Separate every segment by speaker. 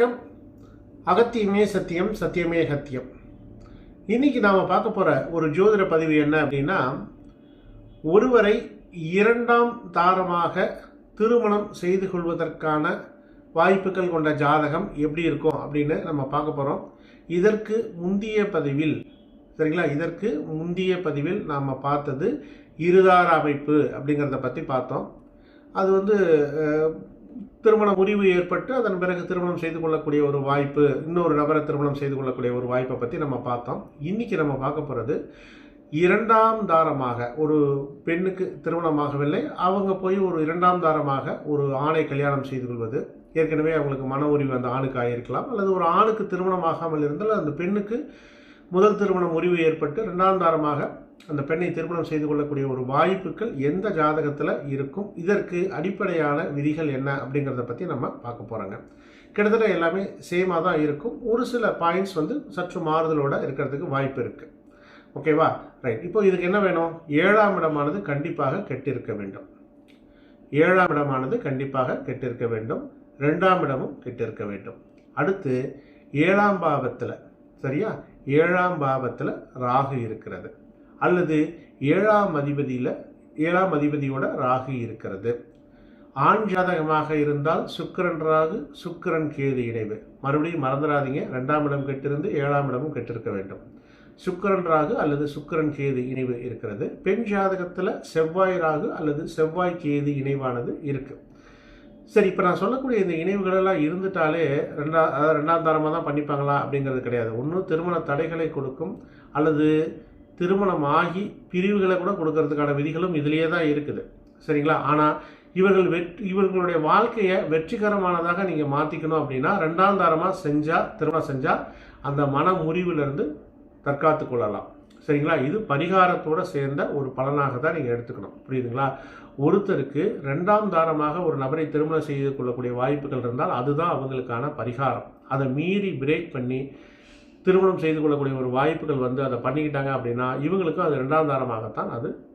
Speaker 1: வணக்கம் அகத்தியமே சத்தியம் சத்தியமே சத்தியம். இன்னைக்கு நாம் பார்க்க போகிற ஒரு ஜோதிட பதிவு என்ன அப்படின்னா ஒருவரை இரண்டாம் தாரமாக திருமணம் செய்து கொள்வதற்கான வாய்ப்புகள் கொண்ட ஜாதகம் எப்படி இருக்கும் அப்படின்னு நம்ம பார்க்க போகிறோம் இதற்கு முந்திய பதிவில் சரிங்களா? இதற்கு முந்திய பதிவில் நாம் பார்த்தது இருதார அமைப்பு அப்படிங்கிறத பற்றி பார்த்தோம். அது வந்து திருமண முறிவு ஏற்பட்டு அதன் பிறகு திருமணம் செய்து கொள்ளக்கூடிய ஒரு வாய்ப்பு இன்னொரு நபரை திருமணம் செய்து கொள்ளக்கூடிய ஒரு வாய்ப்பை பற்றி நம்ம பார்த்தோம். இன்றைக்கி நம்ம பார்க்க போகிறது இரண்டாம் தாரமாக ஒரு பெண்ணுக்கு திருமணமாகவில்லை. அவங்க போய் ஒரு இரண்டாம் தாரமாக ஒரு ஆணை கல்யாணம் செய்து கொள்வது. ஏற்கனவே அவங்களுக்கு மன உரிவு அந்த ஆணுக்கு ஆகியிருக்கலாம் அல்லது ஒரு ஆணுக்கு திருமணம் ஆகாமல் இருந்தால் அந்த பெண்ணுக்கு முதல் திருமணம் முறிவு ஏற்பட்டு இரண்டாம் தாரமாக அந்த பெண்ணை திருமணம் செய்து கொள்ளக்கூடிய ஒரு வாய்ப்புகள் எந்த ஜாதகத்தில் இருக்கும்? இதற்கு அடிப்படையான விதிகள் என்ன அப்படிங்கிறத பற்றி நம்ம பார்க்க போகிறோங்க கிட்டத்தட்ட எல்லாமே சேமாக தான் இருக்கும். ஒரு சில பாயிண்ட்ஸ் வந்து சற்று மாறுதலோடு இருக்கிறதுக்கு வாய்ப்பு இருக்குது ஓகேவா ரைட் இப்போ இதுக்கு என்ன வேணும்? ஏழாம் இடமானது கண்டிப்பாக கெட்டிருக்க வேண்டும். ஏழாம் இடமானது கண்டிப்பாக கெட்டிருக்க வேண்டும். ரெண்டாம் இடமும் கெட்டிருக்க வேண்டும். அடுத்து ஏழாம் பாவத்தில் சரியா? ஏழாம் பாவத்தில் ராகு இருக்கிறது. அல்லது ஏழாம் அதிபதியில் ஏழாம் அதிபதியோட ராகு இருக்கிறது. ஆண் ஜாதகமாக இருந்தால் சுக்கிரன் ராகு சுக்கிரன் கேது இணைவு. மறுபடியும் மறந்துடாதீங்க ரெண்டாம் இடம் கெட்டிருந்து ஏழாம் இடமும் கெட்டிருக்க வேண்டும். சுக்கிரன் ராகு அல்லது சுக்கிரன் கேது இணைவு இருக்கிறது. பெண் ஜாதகத்தில் செவ்வாய் ராகு அல்லது செவ்வாய் கேது இணைவானது இருக்கு. சரி இப்போ நான் சொல்லக்கூடிய இந்த இணைவுகளெல்லாம் இருந்துட்டாலே ரெண்டா அதாவது ரெண்டாம் தரமாக தான் பண்ணிப்பாங்களா அப்படிங்கிறது கிடையாது. ஒன்று திருமண தடைகளை கொடுக்கும் அல்லது திருமணம் ஆகி பிரிவுகளை கூட கொடுக்கறதுக்கான விதிகளும் இதிலேயே தான் இருக்குது. சரிங்களா? ஆனால் இவர்கள் வெற்றி இவர்களுடைய வாழ்க்கையை வெற்றிகரமானதாக நீங்கள் மாற்றிக்கணும் அப்படின்னா ரெண்டாம் தாரமாக செஞ்சால் திருமணம் செஞ்சால் அந்த மன முறிவிலிருந்து தற்காத்து கொள்ளலாம். சரிங்களா? இது பரிகாரத்தோட சேர்ந்த ஒரு பலனாக தான் நீங்கள் எடுத்துக்கணும். புரியுதுங்களா? ஒருத்தருக்கு ரெண்டாம் தாரமாக ஒரு நபரை திருமணம் செய்து கொள்ளக்கூடிய வாய்ப்புகள் இருந்தால் அதுதான் அவங்களுக்கான பரிகாரம். அதை மீறி பிரேக் பண்ணி திருமணம் செய்து கொள்ளக்கூடிய ஒரு வாய்ப்புகள் வந்து அதை பண்ணிக்கிட்டாங்க அப்படின்னா இவங்களுக்கும் அது ரெண்டாம் தாரமாகத்தான் அது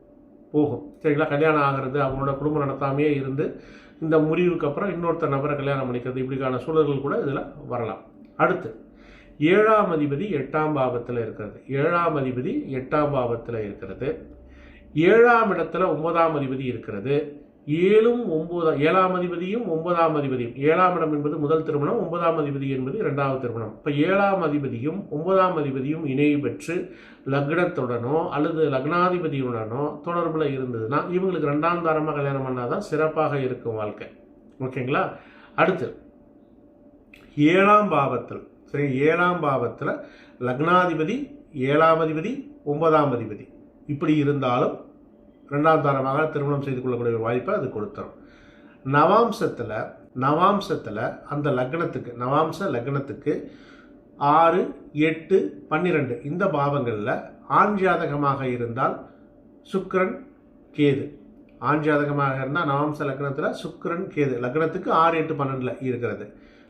Speaker 1: போகும். சரிங்களா? கல்யாணம் ஆகிறது அவங்களோட குடும்பம் நடத்தாமையே இருந்து இந்த முறிவுக்கு அப்புறம் இன்னொருத்தர் நபரை கல்யாணம் பண்ணிக்கிறது இப்படிக்கான சூழல்கள் கூட இதில் வரலாம். அடுத்து ஏழாம் அதிபதி எட்டாம் பாவத்தில் இருக்கிறது. ஏழாம் அதிபதி எட்டாம் பாவத்தில் இருக்கிறது. ஏழாம் இடத்துல ஒன்பதாம் அதிபதி இருக்கிறது. ஏழும் ஒன்பதாம் ஏழாம் அதிபதியும் ஒன்பதாம் அதிபதியும். ஏழாம் இடம் என்பது முதல் திருமணம் ஒன்பதாம் அதிபதி என்பது இரண்டாவது திருமணம். இப்போ ஏழாம் அதிபதியும் ஒன்பதாம் அதிபதியும் இணைவு பெற்று லக்னத்துடனோ அல்லது லக்னாதிபதியுடனோ தொடர்பில் இருந்ததுன்னா இவங்களுக்கு ரெண்டாம் தாரமாக கல்யாணம் பண்ணாதான் சிறப்பாக இருக்கும் வாழ்க்கை. ஓகேங்களா? அடுத்து ஏழாம் பாவத்தில் சரி ஏழாம் பாவத்தில் லக்னாதிபதி ஏழாம் அதிபதி ஒன்பதாம் அதிபதி. இப்படி இருந்தாலும் ரெண்டாம் தாரமாக திருமணம் செய்து கொள்ளக்கூடிய ஒரு வாய்ப்பை அது கொடுத்துரும். நவாம்சத்தில் நவாம்சத்தில் அந்த லக்னத்துக்கு நவாம்ச லக்னத்துக்கு ஆறு எட்டு பன்னிரெண்டு இந்த பாவங்களில் ஆண் ஜாதகமாக இருந்தால் சுக்கிரன் கேது. ஆண் ஜாதகமாக இருந்தால் நவாம்ச லக்னத்தில் சுக்கரன் கேது. லக்னத்துக்கு ஆறு எட்டு பன்னெண்டில் இருக்கிறது.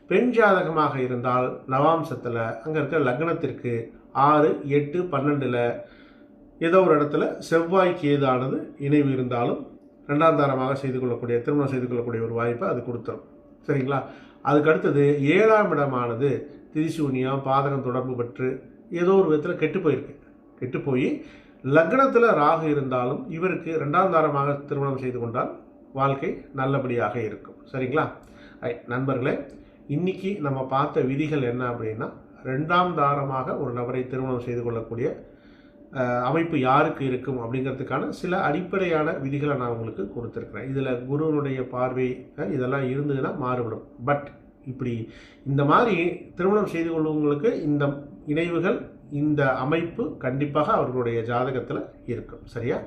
Speaker 1: பெண் ஜாதகமாக இருந்தால் நவாம்சத்தில் அங்கே இருக்கிற லக்னத்திற்கு ஆறு எட்டு பன்னெண்டில் ஏதோ ஒரு இடத்துல செவ்வாய்க்கு ஏதானது இணைவு இருந்தாலும் ரெண்டாம் தாரமாக செய்து கொள்ளக்கூடிய திருமணம் செய்து கொள்ளக்கூடிய ஒரு வாய்ப்பை அது கொடுத்துரும். சரிங்களா? அதுக்கு அடுத்தது ஏழாம் இடமானது திரிசூனியம் பாதகம் தொடர்பு பெற்று ஏதோ ஒரு விதத்தில் கெட்டு போயிருக்கு. கெட்டு போய் லக்னத்தில் ராகு இருந்தாலும் இவருக்கு ரெண்டாம் தாரமாக திருமணம் செய்து கொண்டால் வாழ்க்கை நல்லபடியாக இருக்கும். சரிங்களா? ஐ நண்பர்களே இன்னைக்கு நம்ம பார்த்த விதிகள் என்ன அப்படின்னா ரெண்டாம் தாரமாக ஒரு நபரை திருமணம் செய்து கொள்ளக்கூடிய அமைப்பு யாருக்கு இருக்கும் அப்படிங்கிறதுக்கான சில அடிப்படையான விதிகளை நான் உங்களுக்கு கொடுத்துருக்குறேன். இதில் குருவனுடைய பார்வை இதெல்லாம் இருந்ததுன்னா மாறுபடும். பட் இப்படி இந்த மாதிரி திருமணம் செய்து கொள்வங்களுக்கு இந்த இணைவுகள் இந்த அமைப்பு கண்டிப்பாக அவர்களுடைய ஜாதகத்தில் இருக்கும். சரியா?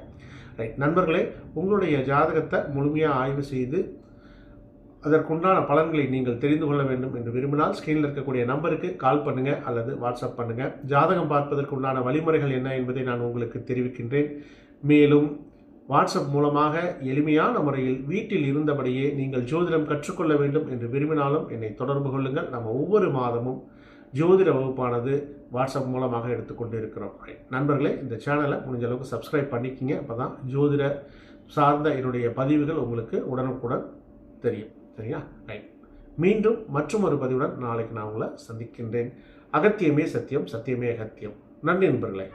Speaker 1: ரைட் நண்பர்களே உங்களுடைய ஜாதகத்தை முழுமையாக ஆய்வு செய்து அதற்குண்டான பலன்களை நீங்கள் தெரிந்து கொள்ள வேண்டும் என்று விரும்பினால் ஸ்க்ரீனில் இருக்கக்கூடிய நம்பருக்கு கால் பண்ணுங்க அல்லது வாட்ஸ்அப் பண்ணுங்க. ஜாதகம் பார்ப்பதற்கு உண்டான வழிமுறைகள் என்ன என்பதை நான் உங்களுக்கு தெரிவிக்கின்றேன். மேலும் வாட்ஸ்அப் மூலமாக எளிமையான முறையில் வீட்டில் இருந்தபடியே நீங்கள் ஜோதிடம் கற்றுக்கொள்ள வேண்டும் என்று விரும்பினாலும் என்னை தொடர்பு கொள்ளுங்கள். நம்ம ஒவ்வொரு மாதமும் ஜோதிட வகுப்பானது வாட்ஸ்அப் மூலமாக எடுத்துக்கொண்டு இருக்கிறோம். நண்பர்களே இந்த சேனலை முடிஞ்ச அளவுக்கு சப்ஸ்கிரைப் பண்ணிக்கிங்க. அப்போ தான் ஜோதிட சார்ந்த என்னுடைய பதிவுகள் உங்களுக்கு உடனுக்குடன் தெரியும். சரியா? ரைட் மீண்டும் மற்றும் ஒரு பதிவுடன் நாளைக்கு நான் உங்களை சந்திக்கின்றேன். அகத்தியமே சத்தியம் சத்தியமே அகத்தியம். நன்றி நண்பர்களே.